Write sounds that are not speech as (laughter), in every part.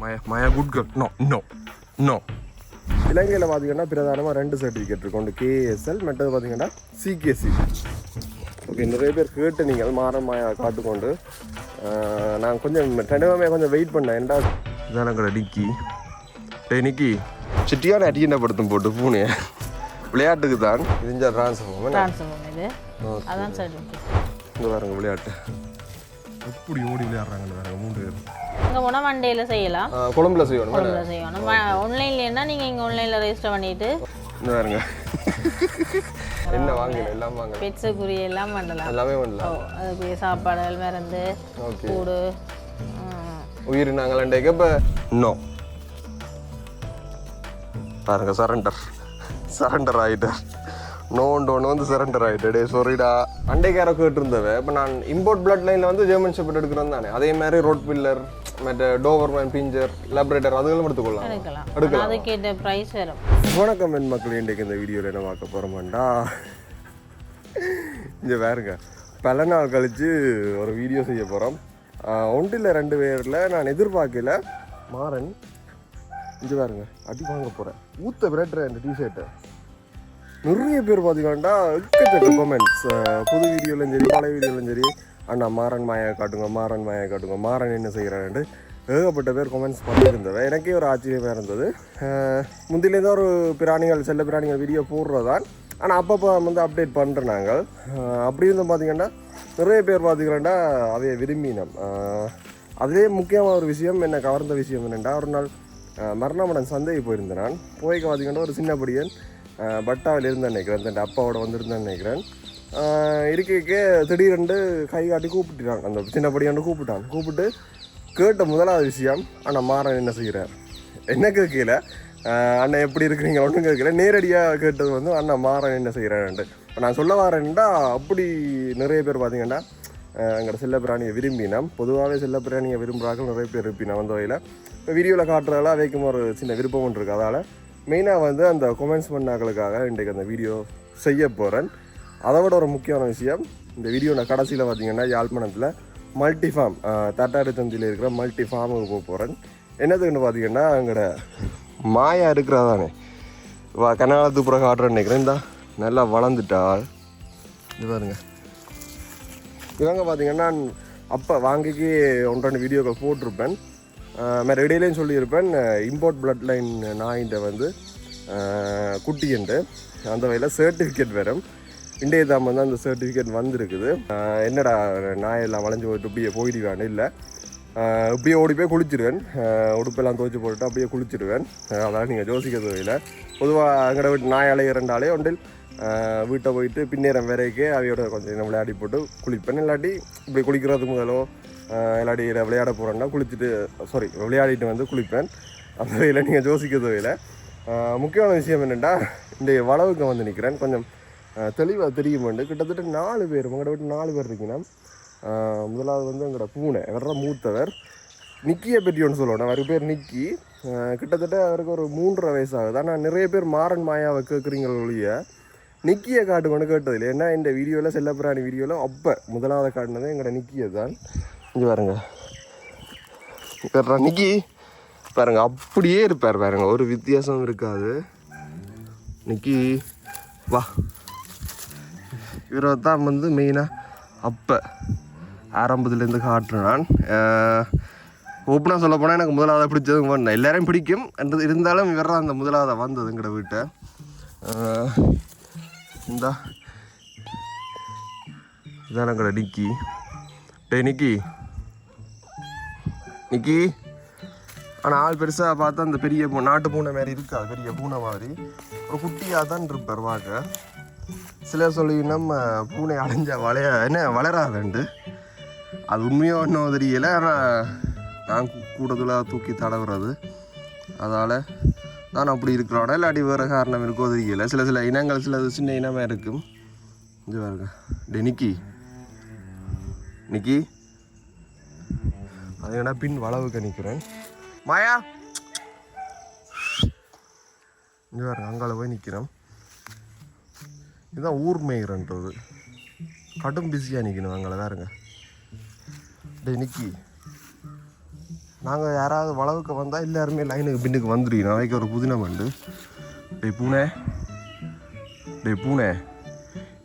Maya Maya good girl no no no இலங்கையில் பார்த்தீங்கன்னா பிரதானமாக ரெண்டு சர்டிஃபிகேட் இருக்கு. ஒன்று கேஎஸ்எல் மற்றது பார்த்தீங்கன்னா சிகேசி ஓகே நிறைய பேர் கேட்டு நீங்கள் மாற மாயா காட்டுக்கொண்டு நான் கொஞ்சம் ரெண்டுமே கொஞ்சம் வெயிட் பண்ணேன். ஏன்டா இதான் கடை நிக்கி டேய் நிக்கி சிட்டியான அடியண்டப்படுத்தும் போட்டு பூனே விளையாட்டுக்கு தான். இதுஞ்சா ட்ரான்ஸ்ஃபார்ம் டிரான்ஸ்ஃபார்ம் இது. அதான் இங்கே பாருங்க விளையாட்டு. எப்படி ஓடி விளையாடுறாங்கன்னு பாருங்க மூன்று பேர். இங்கே போனால் மண்டேல செய்யலாம் கொழும்புல செய்யணும். கொழும்புல செய்யணும். ஆன்லைன்லேன்னா நீங்கள் இங்கே ஆன்லைனில் ரெஜிஸ்டர் பண்ணிட்டு? பாருங்க (laughs) என்ன வாங்கல? எல்லாம் வாங்கல. பெட்ஸுக்குரிய எல்லாம் பண்ணலாம். எல்லாமே பண்ணலாம். அதுக்குரிய சாப்பாடுகள் மருந்து கூடு உயிர் நாங்களண்டேக்க இப்போ நோ. பாருங்க சரண்டர் சரண்டர் ஆகிட்டார் நோண்டு ஒன்று வந்து சரண்டர் ஆகிட்டு டே சாரிடா அண்டைக்கார கேட்டிருந்தவ இப்போ நான் இம்போர்ட் பிளட் லைனில் வந்து ஜெர்மன் ஷெப்பர்ட் எடுக்கிறேன் தானே. அதே மாதிரி ரோட் பில்லர் மற்ற டோவர்மேன் பிஞ்சர் லெபரேட்டர் அதுகளும் எடுத்துக்கொள்ளலாம். எடுக்கலாம். எடுக்கலாம். அதுக்கேற்ற ப்ரைஸ் வரும் வணக்கம் என் மக்கள் இன்றைக்கு இந்த வீடியோவில் என்ன பார்க்க போகிறோமாண்டா இங்கே பாருங்க. பல நாள் கழித்து ஒரு வீடியோ செய்ய போகிறோம் ஒன்றில் ரெண்டு பேரில் நான் எதிர்பார்க்கல. மாறன் இங்கே பாருங்க அடி வாங்க போகிறேன் ஊத்த விரட்டுற இந்த டிஷர்ட்டை நிறைய பேர் பார்த்தீங்கன்னா எக்கச்சக்க கமெண்ட்ஸ் புது வீடியோலையும் சரி பழைய வீடியோலையும் சரி அண்ணா மாறன் மாயா காட்டுங்க மாறன் மாயா காட்டுங்க. மாறன் என்ன செய்கிறான்ட்டு ஏகப்பட்ட பேர் கமெண்ட்ஸ் பண்ணியிருந்தவன் எனக்கே ஒரு ஆச்சரியமாக இருந்தது. முந்திலேருந்து ஒரு பிராணிகள் செல்ல பிராணிகள் வீடியோ போடுறதான் ஆனால் அப்பப்போ வந்து அப்டேட் பண்ணுறோம் நாங்கள். அப்படி இருந்தும் பார்த்தீங்கன்னா நிறைய பேர் பார்த்தீங்கன்னா அதைய விரும்பினோம். அதே முக்கியமான ஒரு விஷயம் என்னை கவர்ந்த விஷயம் என்னென்னா ஒரு நாள் மரணமடன் சந்தைக்கு போயிருந்தேன். நான் போய்க்க பார்த்தீங்கன்னா ஒரு சின்ன படியன் பட்டாவில் இருந்தேன் நினைக்கிறேன். அந்த அப்பாவோட வந்திருந்தேன் நினைக்கிறேன். இருக்கே திடீரென்று கை காட்டி கூப்பிட்டுட்டான் அந்த சின்ன படியாண்டு கூப்பிட்டாங்க. கூப்பிட்டு கேட்ட முதலாவது விஷயம் அண்ணா மாறன் என்ன செய்கிறார் என்ன கேட்கல? அண்ணன் எப்படி இருக்கிறீங்க? ஒன்றும் கேட்கல. நேரடியாக கேட்டது வந்து அண்ணா மாறன் என்ன செய்கிறான்ட்டு இப்போ நான் சொல்ல வரேன்டா அப்படி நிறைய பேர் பார்த்தீங்கன்னா எங்களோட செல்லப்பிராணியை விரும்பினோம். பொதுவாகவே செல்லப்பிராணியை விரும்புகிறார்கள் நிறைய பேர் இருப்பினோம் அந்த வகையில். இப்போ வீடியோவில் காட்டுறதால அவைக்கும் ஒரு சின்ன விருப்பம் ஒன்று இருக்குது அதால் மெயினாக வந்து அந்த கொமெண்ட்ஸ் பண்ணாக்களுக்காக இன்றைக்கு அந்த வீடியோ செய்ய போகிறேன் அதை விட ஒரு முக்கியமான விஷயம் இந்த வீடியோ நான் கடைசியில் பார்த்தீங்கன்னா யாழ்ப்பாணத்தில் மல்டி ஃபார்ம் தட்டாடு தந்தியில் இருக்கிற மல்டி ஃபார்முக்கு போக போகிறேன் என்னதுன்னு பார்த்தீங்கன்னா அங்கட மாயா இருக்கிறதானே. வா கனாலத்து புறம் காட்டுறேன்னு நினைக்கிறேன். இந்தா நல்லா வளர்ந்துட்டாள் இது பாருங்க. இவங்க பார்த்தீங்கன்னா அப்போ வாங்கிக்கு ஒன்று வீடியோக்கள் போட்டிருப்பேன். வேறு இடையிலையும் சொல்லியிருப்பேன். இம்போர்ட் பிளட் லைன் நாயின்ட்ட வந்து குட்டி குட்டின்ட்டு அந்த வகையில் சர்டிஃபிகேட் வரும் இன்றைய தான் அந்த சர்டிஃபிகேட் வந்திருக்குது. என்னடா நாயெல்லாம் வளைஞ்சு போயிட்டு இப்படியே போயிடுவான்னு இல்லை. இப்படியே ஓடி போய் குளிச்சிடுவேன் உடுப்பெல்லாம் துவச்சி போட்டுட்டு அப்படியே குளிச்சிடுவேன் அதெல்லாம் நீங்கள் யோசிக்க தேவையில்லை. பொதுவாக அங்கட வீட்டு நாய் அலையிறண்டாலே ஒன்றில் வீட்டை போயிட்டு பின்னேரம் வரைக்கே அவையோட கொஞ்சம் நேரம் விளையாடி போட்டு குளிப்பேன். இல்லாட்டி இப்படி குளிக்கிறதுக்கு முதலோ இல்லாட்டி விளையாட போகிறேன்னா குளிச்சுட்டு சாரி விளையாடிட்டு வந்து குளிப்பேன். அந்த வகையில் நீங்கள் யோசிக்க தேவையில்லை. முக்கியமான விஷயம் என்னென்னா இந்த வளவுக்கு வந்து நிற்கிறேன். கொஞ்சம் தெளிவாக தெரியுமெண்டு கிட்டத்தட்ட நாலு பேர் உங்களோட விட்டு நாலு பேர் இருக்கீங்கன்னா முதலாவது வந்து எங்களோட பூனை வர்ற மூத்தவர். நிக்கியை பற்றி ஒன்று சொல்லணும். அவர் பேர் நிக்கி. கிட்டத்தட்ட அவருக்கு ஒரு மூன்றரை வயசாகுது. ஆனால் நிறைய பேர் மாறன் மாயாவை கேட்குறீங்க ஒழிய நிக்கியை காட்டுக்கொண்டு கேட்டதில்லை. ஏன்னா இந்த வீடியோவில் செல்லப்பிராணி வீடியோவில் அப்போ முதலாவது காட்டினது எங்களோட நிக்கியை தான். இங்கே பாருங்க. நிக்கி. பாருங்க அப்படியே இருப்பார் பாருங்க. ஒரு வித்தியாசம் இருக்காது. நிக்கி வா. இவரை தான் வந்து மெயினாக அப்போ ஆரம்பத்துலேருந்து காட்டுறேன் நான். ஓப்பனாக சொல்ல போனால் எனக்கு முதலாவது பிடிச்சது பண்ணேன் எல்லாரையும் பிடிக்கும். என்று இருந்தாலும் இவர் அந்த முதலாவதாக வந்தது எங்கட வீட்டை. இந்தா. இதான் எங்கட நிக்கி. டேய் நிக்கி. நிக்கி. ஆனால் ஆள் பெருசாக பார்த்தா அந்த பெரிய பூ நாட்டு பூனை மாதிரி இருக்காது பெரிய பூனை மாதிரி. ஒரு குட்டியாக தான் இருப்பார் பார்க்க சிலர் சொல்லி நம்ம பூனை அடைஞ்ச வளைய என்ன வளராதுண்டு. அது உண்மையோ ஒன்றும் தெரியல ஆனால் நான் கூடுதலாக தூக்கி தடவுறது. அதால் நான் அப்படி இருக்கிறோட இல்லாட்டி வேறு காரணம் இருக்கோ தெரியல. சில சில இனங்கள் சில சின்ன இனமாக இருக்கும். இது பாருங்க. டே நிக்கி. நிக்கி. அது என்ன பின் வளவுக்கு நிற்கிறேன் மாயா! இங்கே பாருங்க அங்கால போய் நிற்கிறோம் இதுதான் ஊர் மேயிறன்றது கடும் பிஸியாக நிற்கணும் அங்கே வேறுங்க டேய் நிக்கி. நாங்கள் யாராவது வளவுக்கு வந்தால் எல்லாருமே லைனுக்கு பின்னுக்கு வந்துடுங்க நாளைக்கு ஒரு புதின மண்டு. டேய் பூனை. டேய் பூனை.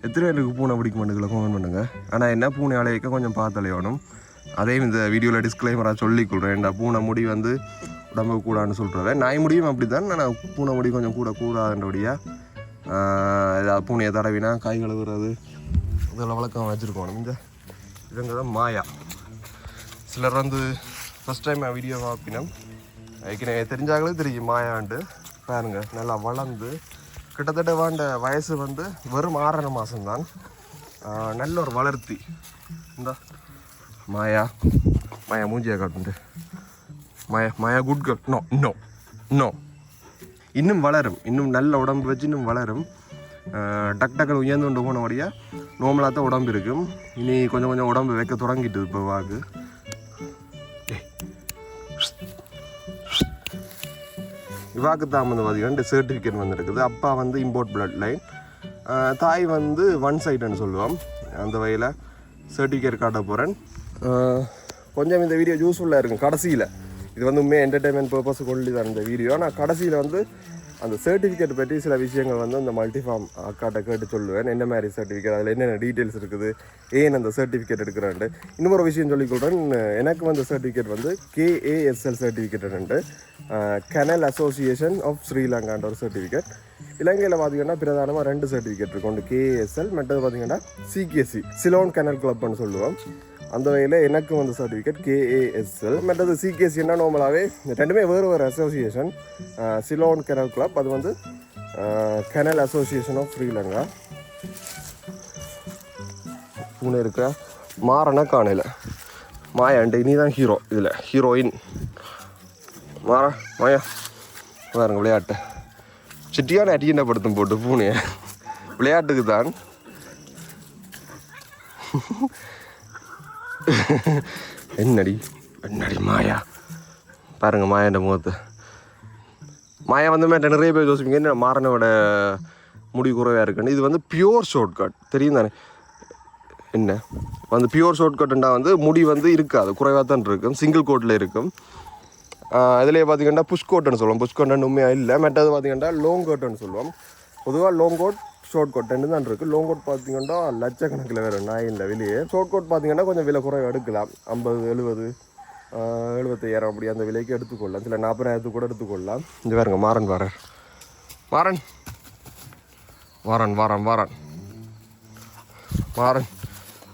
எத்தனை பேருக்கு பூனை பிடிக்க மாட்டேங்குது கமெண்ட் பண்ணுங்க. ஆனால் என்ன பூனை அலையக்க கொஞ்சம் பார்த்து அலையணும். அதையும் இந்த வீடியோவில் டிஸ்க்ளைமராக சொல்லிக்கொள்கிறேன் கொள்கிறேன் பூனை முடி வந்து உடம்பு கூடான்னு சொல்கிறத நாய் முடியும் அப்படி தான் நான் பூனை முடி கொஞ்சம் கூட கூடாதுன்றபடியாக ஏதாவது பூனையை தடவினா காய் கழுவுறது இதெல்லாம் வழக்கம் வச்சுருக்கணும் இந்த இவங்க தான் மாயா. சிலர் வந்து ஃபஸ்ட் டைம் நான் வீடியோ பார்ப்பினோம் ஏற்கனவே தெரிஞ்சாங்களே தெரியும் மாயான்ட்டு பாருங்க நல்லா வளர்ந்து கிட்டத்தட்ட வாண்ட வயசு வந்து வெறும் ஆறரை மாதம்தான் நல்ல ஒரு வளர்த்தி. இந்த மாயா. மாயா மூஞ்சியா காட்டுண்டு Maya Maya good girl no no no இன்னும் வளரும். இன்னும் நல்ல உடம்பு வச்சு இன்னும் வளரும். டக் டக்குன்னு உயர்ந்து கொண்டு போனபடியாக நோமலாக தான் உடம்பு இருக்கும். இனி கொஞ்சம் கொஞ்சம் உடம்பு வைக்க தொடங்கிட்டு இப்போ வாக்கு. இவாக்கு தான் வந்து பார்த்தீங்கன்னா சர்டிஃபிகேட் வந்துருக்குது அப்பா வந்து இம்போர்ட் பிளட் லைன் தாய் வந்து ஒன் சைடுன்னு சொல்லுவோம். அந்த வகையில் சர்டிஃபிகேட் காட்ட போகிறேன் கொஞ்சம் இந்த வீடியோ யூஸ்ஃபுல்லாக இருக்கும். கடைசியில். இது வந்து உண்மையாக என்டர்டைன்மெண்ட் பர்பஸ் கொண்டு தான் இந்த வீடியோ நான் கடைசியில் வந்து அந்த சர்டிஃபிகேட் பற்றி சில விஷயங்கள் வந்து அந்த மல்டிஃபார்ம் அக்காட்ட கேட்டு சொல்லுவேன். என்ன மாதிரி சர்டிஃபிகேட் அதில் என்னென்ன டீட்டெயில்ஸ் இருக்குது ஏன் அந்த சர்டிஃபிகேட் எடுக்கிறான்ட்டு. இன்னொரு விஷயம் சொல்லிக்கொள்கிறேன் எனக்கு வந்த சர்டிஃபிகேட் வந்து KASL certificate kennel association of ஸ்ரீலங்கான்ற ஒரு சர்டிஃபிகேட் இலங்கையில் பார்த்தீங்கன்னா பிரதானமாக ரெண்டு சர்டிஃபிகேட் இருக்கும் ஒன்று கேஏஎஸ்எல் மற்றது பார்த்தீங்கன்னா சிகேசி சிலோன் கனல் கிளப்னு சொல்லுவோம். அந்த வகையில் எனக்கும் வந்த சர்டிஃபிகேட் கேஏஎஸ்எல் மற்றது சிகேசி என்ன நார்மலாகவே ரெண்டுமே வேறு வேறு அசோசியேஷன் சிலோன் கெனல் கிளப் அது வந்து கெனல் அசோசியேஷன் ஆஃப் ஸ்ரீலங்கா பூனை இருக்கிற மாறன காணையில். மாயாண்டு நீ தான் ஹீரோ இதில். ஹீரோயின் மாறா மாயா. பாருங்க விளையாட்டு. சிட்டியான அடியண்டப்படுத்தும் போட்டு பூனையை. விளையாட்டுக்கு தான் (laughs) என்னடி? என்னடி மாயா? பாருங்க மாயாண்ட முகத்தை. மாயா வந்து மேட்ட நிறைய பேர் யோசிப்பீங்க என்ன மாறனோட முடி குறைவாக இருக்குன்னு. இது வந்து பியூர் ஷார்ட் கட் தெரியும் தானே? என்ன? வந்து பியூர் ஷார்ட் கட்டுண்டா வந்து முடி வந்து இருக்காது குறைவாக தான் இருக்கும். சிங்கிள் கோட்டில் இருக்கும். இதிலே பார்த்தீங்கன்னா புஷ் கோட்டுன்னு சொல்லுவோம். புஷ் கோட்டுன்னு உண்மையாக இல்லை. மற்றது பார்த்தீங்கன்னா லோங் கோட்டுன்னு சொல்லுவோம். பொதுவாக லோங் கோட் ஷார்ட் கோட் ரெண்டு தான் இருக்குது லாங் கோட் பார்த்தீங்கன்னா லட்சக்கணக்கில் வேறு நாய் இல்லை வெளியே. ஷார்ட் கோட் பார்த்தீங்கன்னா கொஞ்சம் விலை குறைவு எடுக்கலாம். ஐம்பது எழுபது எழுபத்தையாயிரம் அப்படி அந்த விலைக்கு எடுத்துக்கொள்ளலாம். சில நாற்பதாயிரத்துக்கு கூட எடுத்துக்கொள்ளலாம். இங்கே பாருங்க Maran Varan Maran. Warren Warren Warren Maran.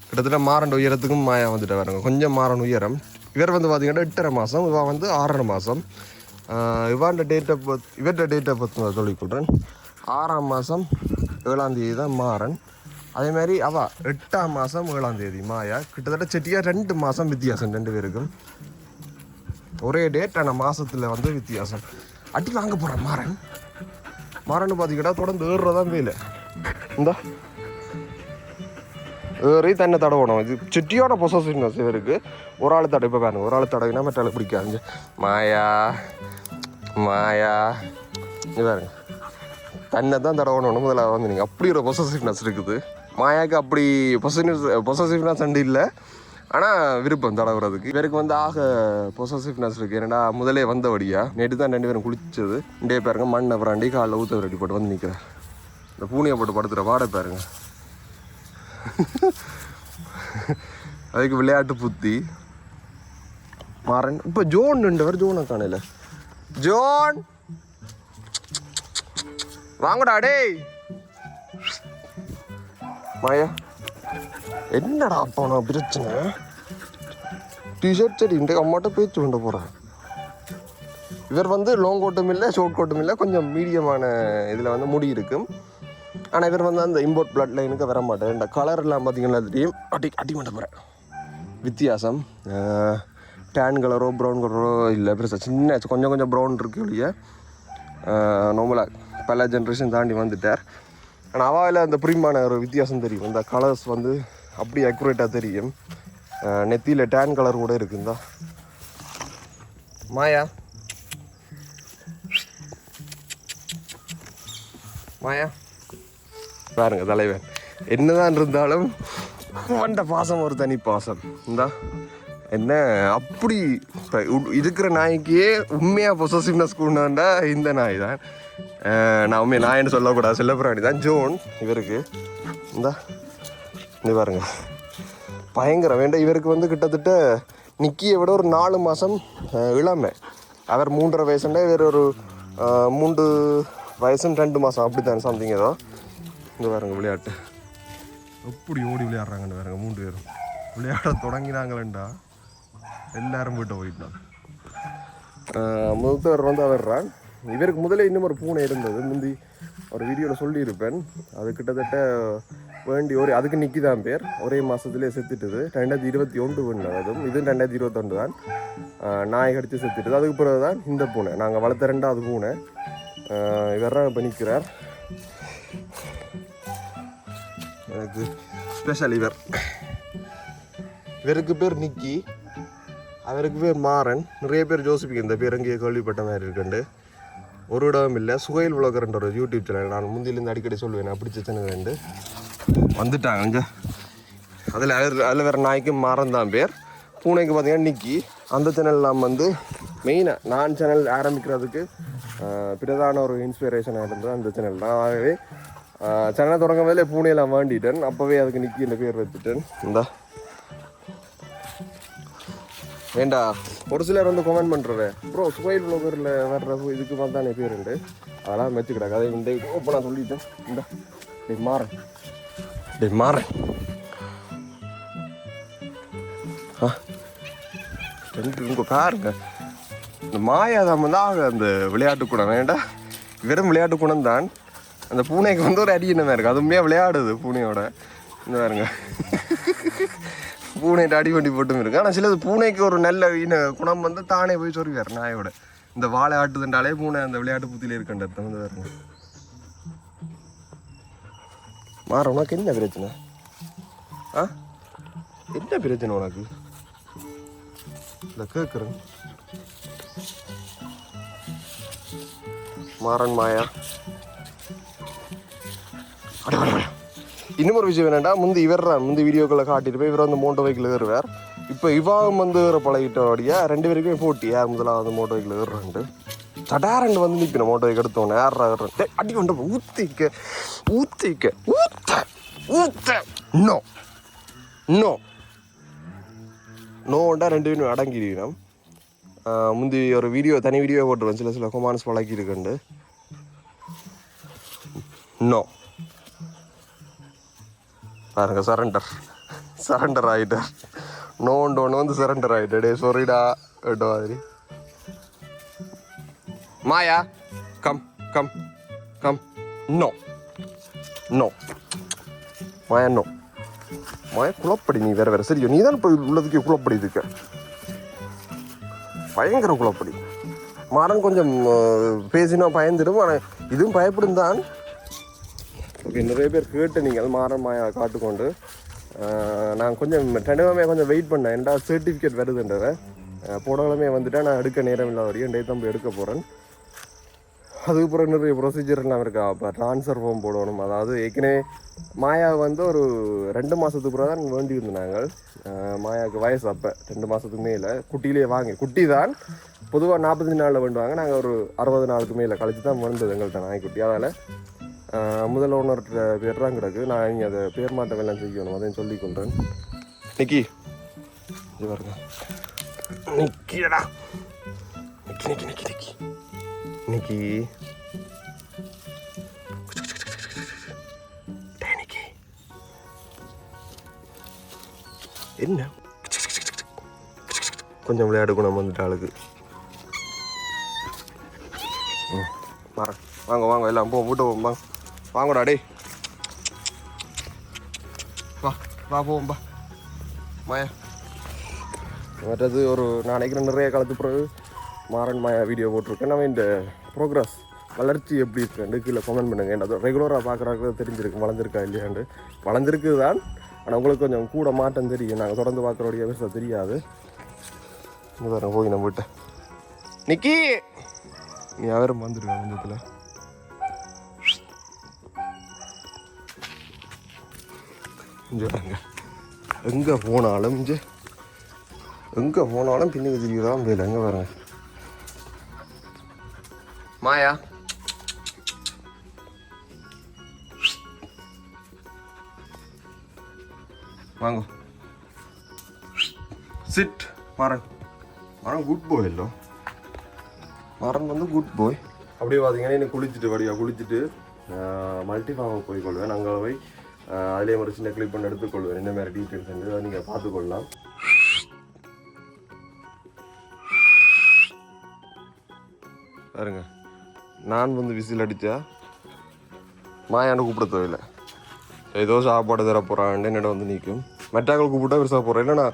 கிட்டத்தட்ட மாறன் உயரத்துக்கும் மாயா வந்துட்டு பாருங்க. கொஞ்சம் மாறன் உயரம். இவர் வந்து பார்த்தீங்கன்னா எட்டரை மாதம் இவன் வந்து ஆறரை மாதம் இவாண்ட டேட்டை பத் இவர்கிட்ட டேட்டை பற்றி சொல்லிக் நான் சொல்லிக்கொள்கிறேன் ஆறாம் மாதம் ஏழாம் தேதி தான் மாறன். அதே மாதிரி அவா எட்டாம் மாதம் ஏழாம் தேதி மாயா. கிட்டத்தட்ட செட்டியாக ரெண்டு மாதம் வித்தியாசம் ரெண்டு பேருக்கும். ஒரே டேட் ஆனால் மாதத்தில் வந்து வித்தியாசம். அடி வாங்க போகிறேன் மாறன். மாறன்னு பார்த்தீங்கன்னா தொடர்ந்து ஏறுறதான் வேலை. இந்தா. ஏறி தன்னை தடவணும். இது சிட்டியோட பொசசிவ்னஸ் இவருக்கு. ஒரு ஆள் தடவை பாருங்க. ஒரு ஆள் தடவினா மற்ற ஆள் பிடிக்காது மாயா. மாயா. இது பாருங்க. தன்னை தான் தடவணும் முதல்ல வந்து நீங்கள் அப்படி ஒரு பொசசிவ்னஸ் இருக்குது. மாயாவுக்கு அப்படி பொசசிவ்னஸ் பொசசிவ்னஸ் அண்டு இல்லை. ஆனால் விருப்பம் தடவுறதுக்கு. இவருக்கு வந்து ஆக பொசசிவ்னஸ் இருக்குது ஏன்னா முதலே வந்தபடியா நேற்று தான் ரெண்டு பேரும் குளிச்சது. இண்டே பாருங்க மண்ணை பிராண்டி காலில் ஊற்ற வரடி போட்டு வந்து நிற்கிறேன் இந்த பூனையை போட்டு படுத்துகிற வாடை பாருங்க. அதுக்கு விளையாட்டு புத்தி. மாறன். இப்போ ஜோன் நின்றவர் ஜோனை காணல. ஜோன்! வாங்கடா டேய். மாயா என்னடா அப்போ நான் பிரச்சனை? டிஷர்ட் சரி இந்த அம்மாட்ட பேச்சு கொண்டு போகிறேன் இவர் வந்து லாங் கோட்டும் இல்லை ஷார்ட் கோட்டும் இல்லை கொஞ்சம் மீடியமான இதில் வந்து முடி இருக்கும். ஆனால் இவர் வந்து அந்த இம்போர்ட் பிளட் லைனுக்கு வர மாட்டார் இந்த கலர்லாம் பார்த்தீங்கன்னா தெரியும். அடி அடி பண்ண போகிறேன் வித்தியாசம். டேன் கலரோ ப்ரௌன் கலரோ இல்லை பெருசாக சின்ன கொஞ்சம் கொஞ்சம் ப்ரௌன் இருக்கு ஒழிய. நார்மலாக பல ஜென்ரேஷன் தாண்டி வந்துட்டார். ஆனால் அவாவில் அந்த புரிமான ஒரு வித்தியாசம் தெரியும். இந்த கலர்ஸ் வந்து அப்படி அக்யூரேட்டாக தெரியும். நெத்தியில் டேன் கலர் கூட இருக்குந்தா. மாயா? மாயா? பாருங்க தலைவன். என்னதான் இருந்தாலும் வண்ட பாசம் ஒரு தனி பாசம். இந்தா. என்ன அப்படி? இருக்கிற நாய்க்கே உண்மையாக பொசசிவ்னஸ் கொண்டாண்டா இந்த நாய் தான். நான் உண்மையை நாயின்னு சொல்லக்கூடாது? செல்லப்பிராணி தான். ஜோன் இவருக்கு. இந்த இது பாருங்க. பயங்கரம். வேண்டாம் இவருக்கு வந்து கிட்டத்தட்ட நிக்கியை விட ஒரு நாலு மாதம் இளமை. அவர் மூன்றரை வயசுண்டா இவர் ஒரு மூன்று வயசுன்னு ரெண்டு மாதம் அப்படி தான் சம்திங் ஏதோ. இந்த பாருங்க விளையாட்டு. எப்படி ஓடி விளையாடுறாங்கன்னு பாருங்க மூன்று பேரும். விளையாட தொடங்கினாங்களேண்டா. எல்லாரும் வீட்டை போயிட்டோம் முதல்வர் வந்து அவர்றான் இவருக்கு முதல்ல இன்னும் ஒரு பூனை இருந்தது. முந்தி ஒரு வீடியோவில் சொல்லியிருப்பேன். அது கிட்டத்தட்ட வேண்டி ஒரு அதுக்கு நிக்கி தான் பேர். ஒரே மாதத்துலேயே செத்துட்டுது. ரெண்டாயிரத்தி இருபத்தி ஒன்று ஒன்று அதுவும் இது ரெண்டாயிரத்தி இருபத்தொன்று தான். நாய் கடித்து செத்துட்டுது. அதுக்கு பிறகு தான் இந்த பூனை. நாங்கள் வளர்த்த ரெண்டாவது பூனை. இவர்தான் இப்போ நிற்கிறார் எனக்கு ஸ்பெஷல் இவர். இவருக்கு பேர் நிக்கி. அவருக்கு பேர் மாறன். நிறைய பேர் ஜோசிப்பிக்கு இந்த பேர் அங்கேயே கேள்விப்பட்ட மாதிரி இருக்குண்டு. ஒரு இடம் இல்லை. சுகையில் உலகர்ன்ற ஒரு யூடியூப் சேனல் நான் முந்திலேருந்து அடிக்கடி சொல்லுவேன் நான் பிடிச்ச சேனல் வந்துட்டாங்க இங்க. அதில் அதில் வேறு நாய்க்கு மாறன் தான் பேர். பூனைக்கு பார்த்தீங்கன்னா நிக்கி. அந்த சேனல் நாம் வந்து மெயினாக நான் சேனல் ஆரம்பிக்கிறதுக்கு பிரதான ஒரு இன்ஸ்பிரேஷனாக இருந்தது அந்த சேனல் தான். ஆகவே சேனல் தொடங்கும் போதிலே பூனையெல்லாம் வேண்டிட்டேன். அப்போவே அதுக்கு நிக்கி இந்த பேர் வச்சுட்டேன். இந்த. வேண்டா ஒரு சிலர் வந்து கமெண்ட் பண்ணுறது ப்ரோ சுவைல் ப்ளோகரில் வர்ற இதுக்கு வந்தானே பேர் உண்டு. அதெல்லாம் வச்சுக்கிடாங்க கதை இந்த நான் சொல்லிட்டேன் இந்தா. டே மாறன் டே மாறன் ஆ. ரெண்டு உங்கள் பாருங்க இந்த மாயாதம் தான் ஆக அந்த விளையாட்டு குணம். வேண்டாம் வெறும் விளையாட்டு குணம் தான். அந்த பூனைக்கு வந்து ஒரு அடி என்ன இருக்குது அதுவுமே விளையாடுது பூனையோட. இந்த பாருங்க. பூனைட்டு அடி வண்டி போட்டும் இருக்கு ஆனால் சிலது பூனைக்கு ஒரு நல்ல இன குணம் வந்து தானே போய் சொல்லுவார் நாயோட இந்த வாழை ஆட்டுதுண்டாலே பூனை அந்த விளையாட்டு புத்தியில் இருக்கின்ற வந்து பாருங்க மாற உனக்கு என்ன பிரச்சனை? ஆ? என்ன பிரச்சனை உனக்கு? இல்லை கேட்குறேன் மாறன் மாயா. அட, இன்னொரு விஷயம் என்னென்னா முந்தி இவர் தான் முந்தி வீடியோக்களை காட்டிட்டு போய் இவர் வந்து மோட்டோ பைக்கில் ஏறுவார். இப்போ இவாவும் வந்து பழகிட்டோடைய ரெண்டு பேருக்குமே போட்டி. யார் வந்து மோட்டோ பைக்கில் ஏறுறான்ட்டு. சடாரண்டு வந்து நிற்கணும் மோட்டோ பைக் எடுத்தோன்னே ஏறா ஏறுறேன்? அடி கொண்டு போ, ஊத்திக்க ஊத்திக்க ஊத்த ஊத்த நோ நோ நோண்டா ரெண்டு பேரும் அடங்கிடுவோம் முந்தி ஒரு வீடியோ தனி வீடியோ போட்டுருவேன் சில சில கொமான்ஸ் பழக்கி இருக்குண்டு நோ பாருங்க சரண்டர் சரண்டர் ஆகிட்டார் நோண்டு ஒன்று வந்து சரண்டர் ஆகிட்டே டே சொரிடா எட்ட மாதிரி. Maya come come come no no Maya no Maya குழப்படி நீ வேற வேறு. சரியோ நீ தான் இப்போ உள்ளதுக்கு குழப்படி இருக்க. பயங்கர குழப்படி. மாறன் கொஞ்சம் பேசினா பயந்துடும் ஆனால் இதுவும் பயப்படும் தான். ஓகே நிறைய பேர் கேட்டு நீங்கள் மாறமாயா காட்டுக்கொண்டு நான் கொஞ்சம் ரெண்டுமே கொஞ்சம் வெயிட் பண்ணேன். ரெண்டா சர்டிஃபிகேட் வருதுன்றதை. போடவே வந்துட்டா நான் எடுக்க நேரம் இல்லாத வரையும். டே தம்பி எடுக்க போகிறேன் அதுக்கப்புறம் நிறைய ப்ரொசீஜர் எல்லாம் இருக்கா? அப்போ ட்ரான்ஸ்ஃபர் ஃபார்ம் போடணும். அதாவது ஏற்கனவே மாயா வந்து ஒரு ரெண்டு மாதத்துக்கு பிறகு தான் வேண்டி இருந்தாங்க மாயாவுக்கு வயசு அப்போ. ரெண்டு மாதத்துக்கு மேலே குட்டியிலே வாங்கி குட்டி தான். பொதுவாக நாற்பத்தஞ்சு நாளில் வேண்டுவாங்க. நாங்கள் ஒரு அறுபது நாளுக்கு மேலே கழிச்சு தான் வந்தது எங்கள்கிட்ட நாய்க்குட்டி. அதனால் முதல் ஓனர்கிட்ட பேர்றாங்க கிடக்கு நான் இங்கே அதை பேர் மாட்டம் எல்லாம் செய்யணும். அதையும் சொல்லிக் கொள்கிறேன் நிக்கி. இது பாருங்க. நிக்கிடா நிக்கி நிக்கி நிக்கி நிக்கி. நிக்கி. என்ன? கொஞ்சம் விளையாடு குணம் வந்துட்டு ஆளுக்கு. வாங்க வாங்க எல்லாம் போ வீட்டை வாங்க. வாங்கடா டேய். வா வா போவோம் பா மாயா. மற்றது ஒரு நான் நினைக்கிறேன் நிறைய காலத்து பிறகு மாறன் மாயா வீடியோ போட்டிருக்கேன். நம்ம இந்த ப்ரோக்ரஸ் வளர்ச்சி எப்படி இருக்குன்னு கீழே கமெண்ட் பண்ணுங்க. ஏன்னா ரெகுலராக பார்க்குறாங்க தெரிஞ்சிருக்கு வளர்ந்துருக்கா இல்லையாண்டு வளர்ந்துருக்கு தான் ஆனால் உங்களுக்கு கொஞ்சம் கூட மாட்டம் தெரியும். நாங்கள் தொடர்ந்து பார்க்குறோடைய விஷயம் தெரியாது. இந்த பாருங்க போய் நம்ம விட்ட நிக்கி! நீ யாரும் வந்துருக்கேன் கொஞ்சத்தில் இங்கே எங்கே போனாலும் இங்கே எங்கே போனாலும் பின்னுக்கு திரிகிறான் வேலை எங்கே பாருங்க. மாயா. வாங்க. சிட் மரம் மரம் குட் பாய் இல்லை. மரம் வந்து குட் பாய் அப்படியே பார்த்தீங்கன்னா எனக்கு குளிச்சுட்டு வடியா குளிச்சுட்டு மல்டி ஃபார்முக்கு போய் கொள்வேன் அங்கே போய் அதிலே ஒரு சின்ன கிளிப் பண்ணி எடுத்துக்கொள்வேன். என்ன மாதிரி டீட்டெயில்ஸ் அதை நீங்கள் பார்த்துக்கொள்ளலாம். பாருங்க. நான் வந்து விசில் அடித்தா மாயாண்டு கூப்பிட தேவையில்லை. ஏதோ சாப்பாடு தர போகிறான்னு என்னோட வந்து நிற்கும் மெட்டாக்கள் கூப்பிட்டா பெருசாக போகிறேன் இல்லைன்னா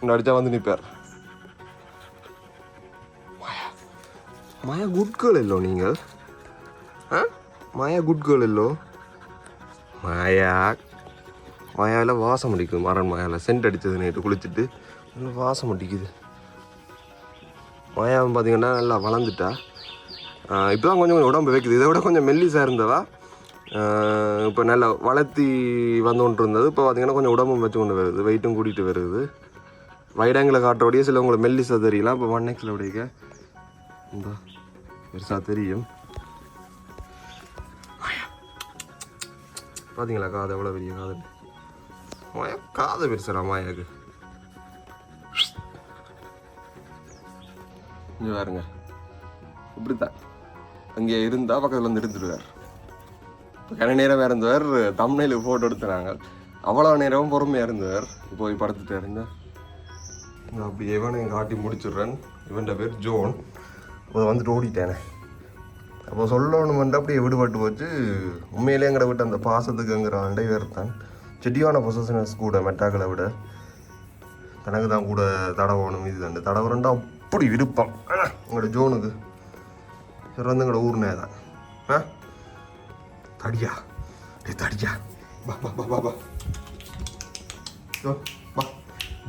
இன்னும் அடித்தா வந்து நிற்பார் மாயா. மாயா குட் கேர்ள் இல்லோ நீங்கள்? ஆ? மாயா குட் கேர்ள் இல்லோ மாயா மாயாவில் வாசம் அடிக்குது மரண் மாயாவில் சென்ட் அடித்தது நைட்டு குளிச்சுட்டு நல்லா வாசம் அடிக்குது மாயாவும் பார்த்தீங்கன்னா நல்லா வளர்ந்துட்டா இப்போ தான் கொஞ்சம் கொஞ்சம் உடம்பு வைக்குது இதை விட கொஞ்சம் மெல்லிசாக இருந்தவா இப்போ நல்லா வளர்த்தி வந்து கொண்டு இருந்தது இப்போ பார்த்தீங்கன்னா கொஞ்சம் உடம்பும் வச்சு கொண்டு வருது வெயிட்டும் கூட்டிகிட்டு வருது வைடாங்கில் காட்டுறோடையே சில உங்களுக்கு மெல்லிசா தெரியலாம் இப்போ ஒன் எக்ஸில் உடைய இந்த பெருசாக தெரியும் பார்த்தீங்களா காது எவ்வளோ பெரிய காது? மாயா காது பெருசுடா மாயாக்கு இங்கே பாருங்க. இப்படித்தான். அங்கே இருந்தால் பக்கத்தில் வந்து இருந்துருவார் கன நேரம் இருந்தவர் தமிழில் ஃபோட்டோ எடுத்துனாங்க அவ்வளோ நேரமும் பொறுமையாக இருந்தவர். போய் படுத்துட்டு இருந்தேன் நான் அப்படி இவனையும் காட்டி முடிச்சிடுறேன். இவன்ட பேர் ஜோன். அப்போ வந்துட்டு ஓடிட்டேனே. அப்போ சொல்லணுமென்று அப்படியே விடுபட்டு போச்சு. உண்மையிலே எங்களை விட்டு அந்த பாசத்துக்குங்கிற அண்டை வேறுதான் செட்டியான பொசஷனஸ் கூட மெட்டாக்களை விட தனக்கு தான் கூட தடவணும் இது தண்டு தடவுறண்டா அப்படி விருப்பம். அஹ், உங்களோட ஜோனுக்கு. சரி வந்து எங்களோட ஊர்னே தான் ஆ? தடியா. டே தடியா. பா பா பா பா பா பா வா.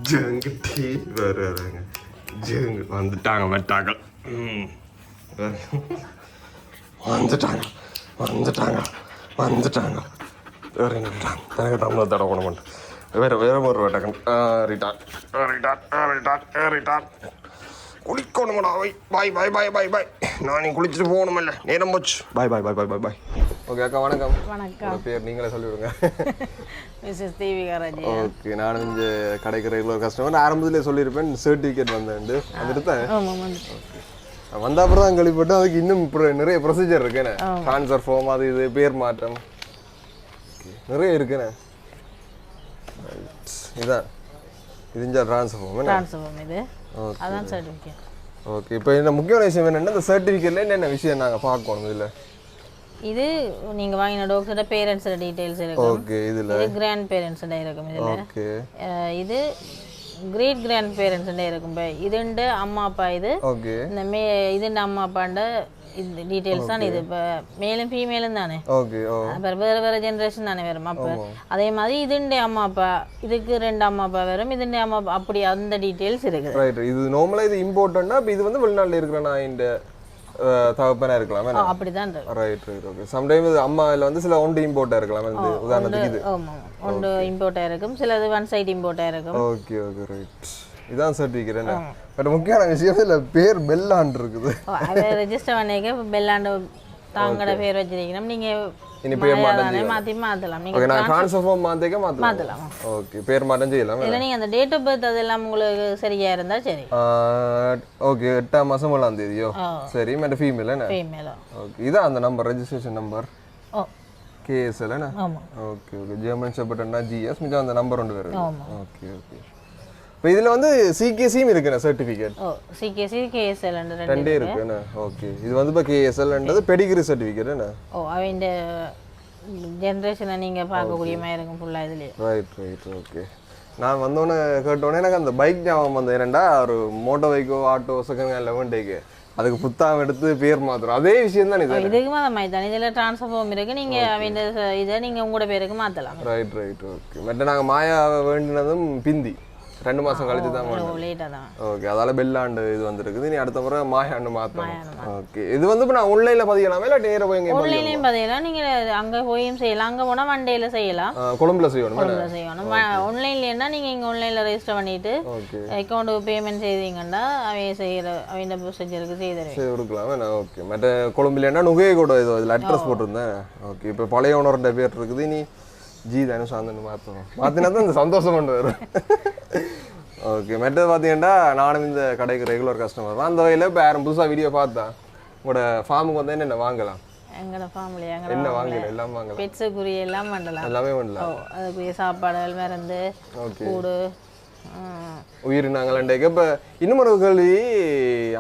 ஜங்கு டீ வேற. ஜங்கு. வந்துட்டாங்க மெட்டாக்கள். ம். வேற. வந்துட்டாங்க. வந்துட்டாங்க. வந்துட்டாங்க. வேற என்ன தனக்கு தமிழ் தடவை பண்ண. வேற வேற ஒரு வேட்டக்கன் ரிட்டான் ரிட்டான் ரிட்டான் ரிட்டான் குளிக்கணுமடா வை பாய் பாய் பாய் பாய் பாய் நான் நீ குளிச்சுட்டு போகணுமில்ல. நேரம் போச்சு. பாய் பாய் பாய் பாய் பாய் பாய் ஓகே அக்கா வணக்கம். வணக்கம். பேர் நீங்களே சொல்லிவிடுங்க. மிஸ்ஸஸ் தேவிகா ராஜி ஓகே நானும் இங்கே கடைக்கு ரெகுலர் கஸ்டமர் ஆரம்பத்திலே சொல்லியிருப்பேன் சர்டிஃபிகேட் வந்தேன் வந்துட்டு தான் ஆமாம் வந்துட்டு வந்த அப்புறம் தான் கேள்விப்பட்டு அதுக்கு இன்னும் நிறைய ப்ரொசீஜர் இருக்குண்ணே ட்ரான்ஸ்ஃபர் ஃபார்ம் அது இது பேர் மாற்றம். நிறைய இருக்குண்ணே. இதான். இதுஞ்சா ட்ரான்ஸ்ஃபர் ஃபார்ம் ட்ரான்ஸ்ஃபர் இது. அதான் சர்டிஃபிகேட் ஓகே இப்போ இந்த முக்கியமான விஷயம் என்னென்னா இந்த சர்டிஃபிகேட்ல என்னென்ன விஷயம் நாங்கள் பார்க்கணும் இதில்? இது நீங்கள் வாங்கின டாக்ஸோட பேரண்ட்ஸோட டீட்டெயில்ஸ் இருக்கும். ஓகே இதில். இது கிராண்ட் பேரண்ட்ஸோட இருக்கும் இதில். ஓகே இது கிரேட் கிராண்ட் பேரண்ட்ஸோட இருக்கும் இப்போ இதுண்டு அம்மா அப்பா இது. ஓகே. இந்த மே இதுண்டு அம்மா அப்பாண்ட இந்த டீட்டெயில்ஸ் தான் இது. இப்போ மேலும் ஃபீமேலும் தானே. ஓகே அப்புறம் வேறு வேறு ஜென்ரேஷன் தானே வரும். அப்போ அதே மாதிரி இதுண்டே அம்மா அப்பா. இதுக்கு ரெண்டு அம்மா அப்பா வரும். இதுண்டே அம்மா அப்பா அப்படி அந்த டீட்டெயில்ஸ் இருக்குது. ரைட் இது நார்மலாக இது இம்பார்ட்டன்னா இப்போ இது வந்து வெளிநாட்டில் இருக்கிற நான் இந்த தகப்பனாக இருக்கலாம் அப்படிதான் ரைட் ரைட் ஓகே சம்டைம் இது அம்மா இல்லை வந்து சில ஒன்று இம்போர்ட்டாக இருக்கலாம் இது உதாரணத்துக்கு இது. ஒன்று இம்போர்ட்டாக இருக்கும் சிலது ஒன் சைடு இம்போர்ட்டாக இருக்கும். ஓகே ஓகே ரைட் இதான் சர்டிஃபிகேட் என்ன? பட் முக்கியமான விஷயம் இல்லை பேர் பெல்லான் இருக்குது. அதை ரெஜிஸ்டர் பண்ணிக்க பெல்லாண்டு தாங்களோட பேர் வச்சிருக்கணும். நீங்கள் இனி பேர் தானே மாற்றி மாற்றலாம் ஓகே நீங்கள் நான் மாற்றலாம் மாற்றலாம் ஓகே பேர் மாற்றம் செய்யலாம் இல்லை நீங்கள் அந்த டேட் ஆஃப் பர்த் அதெல்லாம் உங்களுக்கு சரியாக இருந்தால் சரி ஓகே எட்டாம் மாதம் ஏழாம் தேதியோ ஆ. சரி மேட்ட ஃபீமேல் என்ன ஃபீமேலோ ஓகே இதான் அந்த நம்பர் ரெஜிஸ்ட்ரேஷன் நம்பர் ஓ கேஎஸ்எல் என்ன ஓகே ஓகே ஜெர்மன் ஷெப்பர்ட்னா ஜிஎஸ் மிச்சம் அந்த நம்பர் வருது ஆமா. ஓகே ஓகே இப்போ இதில் வந்து சிகேசியும் இருக்குண்ணே சர்டிஃபிகேட் ஓ சிகேசி கேஎஸ்எல் ரெண்டு இருக்குண்ணே. ஓகே இது வந்து இப்போ கேஎஸ்எல்ன்றது பெடிகிரி சர்டிஃபிகேட் என்ன ஓ அவன் ஜென்ரேஷனை நீங்கள் பார்க்கக்கூடிய மாதிரி இருக்கும் ஃபுல்லாக இதுலேயே. ரைட் ரைட் ஓகே நான் வந்தோடனே கேட்டோடனே எனக்கு அந்த பைக் ஞாபகம் வந்தது. என்னடா ஒரு மோட்டோ பைக்கோ ஆட்டோ செகண்ட் ஹேண்ட் லெவன் டேக்கு அதுக்கு புத்தகம் எடுத்து பேர் மாத்திரம் அதே விஷயம் தான் இது? இதுக்கு மாதிரி மாதிரி தான். இதில் ட்ரான்ஸ்ஃபர் ஃபார்ம் இருக்குது நீங்கள் அவன் இதை நீங்கள் உங்களோட பேருக்கு மாற்றலாம் ரைட் ரைட் ஓகே மற்ற நாங்கள் மாயா வேண்டினதும் பிந்தி. ரெண்டு மாதம் கழிச்சு தான் ஓகே அதால பெல்லாண்டு இது வந்துருக்குது இனி அடுத்த முறை மாயாண்டு மாற்றணும் ஓகே இது வந்து இப்போ நான் ஆன்லைனில் பதிக்கலாமா இல்லை நேராக போய் பதிக்கலாமா? ஆன்லைன்லேயும் பார்த்தீங்கன்னா நீங்கள் அங்கே போயும் செய்யலாம் அங்கே போனால் மண்டேல செய்யலாம் கொழும்புல செய்யணும் கொழும்புல செய்யணும் ஆன்லைன்லேன்னா நீங்கள் இங்கே ஆன்லைனில் ரெஜிஸ்டர் பண்ணிட்டு அக்கௌண்ட் பேமெண்ட் செய்தீங்கன்னா அவங்க செய்கிற அவங்க ப்ரொசீஜருக்கு செய்து தருவேன் சரி கொடுக்கலாம் ஓகே மற்ற கொழும்புலேன்னா நுகையை கூட இது இதில் அட்ரஸ் போட்டிருந்தேன் ஓகே இப்போ பழைய ஓனர்கிட்ட பேர் இருக்குது நீ ஜி தானே சாந்தன்னு மாற்றணும் மாற்றினா தான் இந்த சந்தோஷம் கொண்டு வரும் ஓகே மற்றது பார்த்தீங்கன்னா நானும் இந்த கடைக்கு ரெகுலர் கஸ்டமர் தான் அந்த வகையில் இப்போ யாரும் புதுசாக வீடியோ பார்த்தா உங்களோட ஃபார்முக்கு வந்து என்னென்ன வாங்கலாம் எங்களோட ஃபேமிலி என்ன எங்களோட வாங்கலாம் எல்லாம் வாங்கலாம் பெட்ஸுக்குரிய எல்லாம் பண்ணலாம் எல்லாமே பண்ணலாம் அதுக்குரிய சாப்பாடுகள் மருந்து கூடு உயிரினங்கள் அண்டைக்கு. இப்போ இன்னும் ஒரு கேள்வி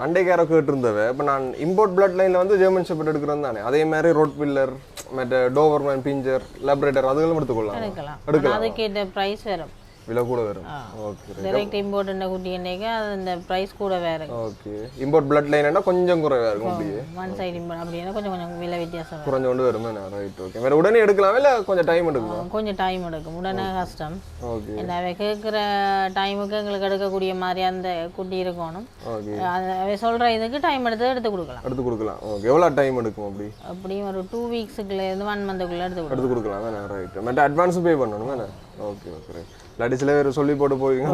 அண்டைக்கார கேட்டிருந்தவ இப்போ நான் இம்போர்ட் பிளட் லைனில் வந்து ஜெர்மன் ஷெப்பர்ட் எடுக்கிறேன் தானே. அதே மாதிரி ரோட் பில்லர் மற்ற டோவர்மேன் பிஞ்சர் லெபரேட்டர் அதுகளும் எடுத்துக்கொள்ளலாம்? எடுக்கலாம். அதுக்கேற்ற ப்ரைஸ் வரும் விலை கூட வரும் ஓகே டைரக்ட் இம்போர்ட் குட்டி என்னைக்கு? அது இந்த ப்ரைஸ் கூட வேறு. ஓகே இம்போர்ட் பிளட் லைன்னா கொஞ்சம் குறைவா இருக்கும் அப்படியே ஒன் சைடு இம்போர்ட் அப்படின்னா கொஞ்சம் கொஞ்சம் விலை வித்தியாசம் குறைஞ்ச கொண்டு வருமே ரைட் ஓகே வேற உடனே எடுக்கலாமா இல்லை கொஞ்சம் டைம் எடுக்குமா கொஞ்சம் டைம் எடுக்கும். உடனே கஷ்டம் ஓகே என்ன அவை கேட்குற டைமுக்கு எங்களுக்கு எடுக்கக்கூடிய மாதிரி அந்த குட்டி இருக்கணும். ஓகே அவை சொல்கிற இதுக்கு டைம் எடுத்து எடுத்து கொடுக்கலாம். எடுத்து கொடுக்கலாம். ஓகே எவ்வளோ டைம் எடுக்கும் அப்படி? அப்படியும் ஒரு டூ வீக்ஸுக்குள்ளேருந்து ஒன் மந்த்துக்குள்ளே எடுத்து எடுத்து கொடுக்கலாம். ரைட் மற்ற அட்வான்ஸும் பே பண்ணணும். ஓகே ஓகே ரைட் இல்லாட்டி சில பேர் சொல்லி போட்டு போவீங்க.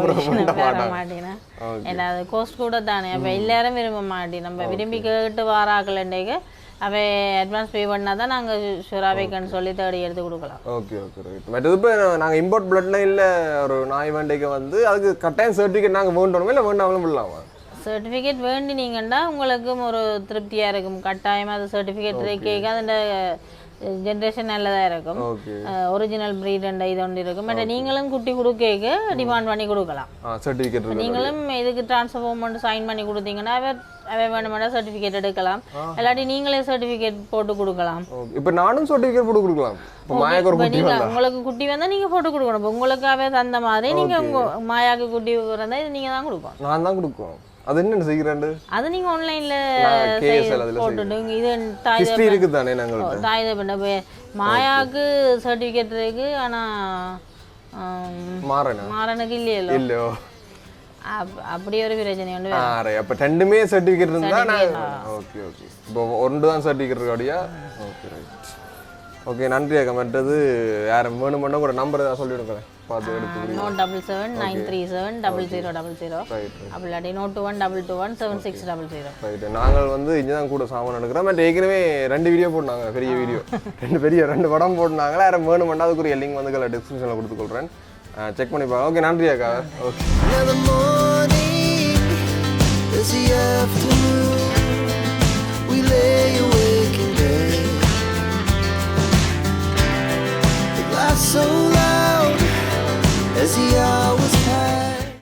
அது கோஸ்ட் கூட தானே. அப்போ எல்லாரும் விரும்ப மாட்டேன் நம்ம விரும்பி கேட்டு வாராக்கலண்டேக்கு அவை அட்வான்ஸ் பே பண்ணால் தான் நாங்கள் ஷுராவேக்கன்னு சொல்லி தேடி எடுத்து கொடுக்கலாம். ஓகே ஓகே ரைட் மற்றது இப்போ நாங்கள் இம்போர்ட் பிளட் லைனில் ஒரு நாய் வேண்டைக்கு வந்து அதுக்கு கட்டாயம் சர்டிஃபிகேட் நாங்கள் வேண்டணுமா? இல்லை வேண்டாமலும் விடலாமா? சர்டிஃபிகேட் வேண்டினீங்கன்னா உங்களுக்கும் ஒரு திருப்தியாக இருக்கும். கட்டாயமாக அது சர்டிஃபிகேட் கேட்க அந்த ஜென்ரேஷன் நல்லதாக இருக்கும். ஒரிஜினல் ப்ரீட் அண்ட் இது ஒன்று இருக்கும். பட் நீங்களும் குட்டி கொடுக்க டிமாண்ட் பண்ணி கொடுக்கலாம். நீங்களும் இதுக்கு ட்ரான்ஸ்ஃபர் சைன் பண்ணி கொடுத்தீங்கன்னா அவ வேணுமெண்டா சர்டிஃபிகேட் எடுக்கலாம். இல்லாட்டி நீங்களே சர்டிஃபிகேட் போட்டு கொடுக்கலாம். இப்போ நானும் சர்டிஃபிகேட் போட்டு கொடுக்கலாம். வந்தா. உங்களுக்கு குட்டி வந்தா நீங்க போட்டு கொடுக்கணும். உங்களுக்காகவே தந்த மாதிரி நீங்க மாயாக்கு குட்டி இருந்தா இது நீங்க தான் கொடுக்கணும். நான் தான் கொடுக்குவோம் அது என்ன செய்கிறேன் அது நீங்க ஆன்லைன்ல கேஎஸ்எல் அதில் போட்டுட்டு இது ஹிஸ்ட்ரி இருக்குது தானே நாங்கள்கிட்ட தாய் பண்ண மாயாவுக்கு சர்டிஃபிகேட் இருக்கு ஆனா மாறனா? மாறனுக்கு இல்லையோ? அப்- அப்படி ஒரு பிரச்சனை உண்டு ஆ ரைட் அப்போ ரெண்டுமே சர்டிஃபிகேட் இருந்தா நான் ஓகே ஓகே. இப்போ ஒன்று தான் சர்டிஃபிகேட் இருக்காடியா ஓகே ரைட் ஓகே நன்றி அக்கா. மற்றது யார் வேணுமெண்டா கூட நம்பர் தான் சொல்லிவிடுங்க பார்த்து எடுத்து note double seven nine three seven double zero double zero அப்படி இல்லாட்டி note two one double two one seven six double zero right நாங்கள் வந்து இங்கே தான் கூட சாமான் எடுக்கிறோம். பட் ஏற்கனவே ரெண்டு வீடியோ போட்டாங்க பெரிய வீடியோ ரெண்டு பெரிய ரெண்டு படம் போட்டாங்களே? யாரும் வேணுமெண்டா அதுக்குரிய லிங்க் வந்து டிஸ்கிரிப்ஷனில் கொடுத்துக்கொள்கிறேன் செக் பண்ணி பாருங்க. ஓகே நன்றி அக்கா. Okay so loud as he always has.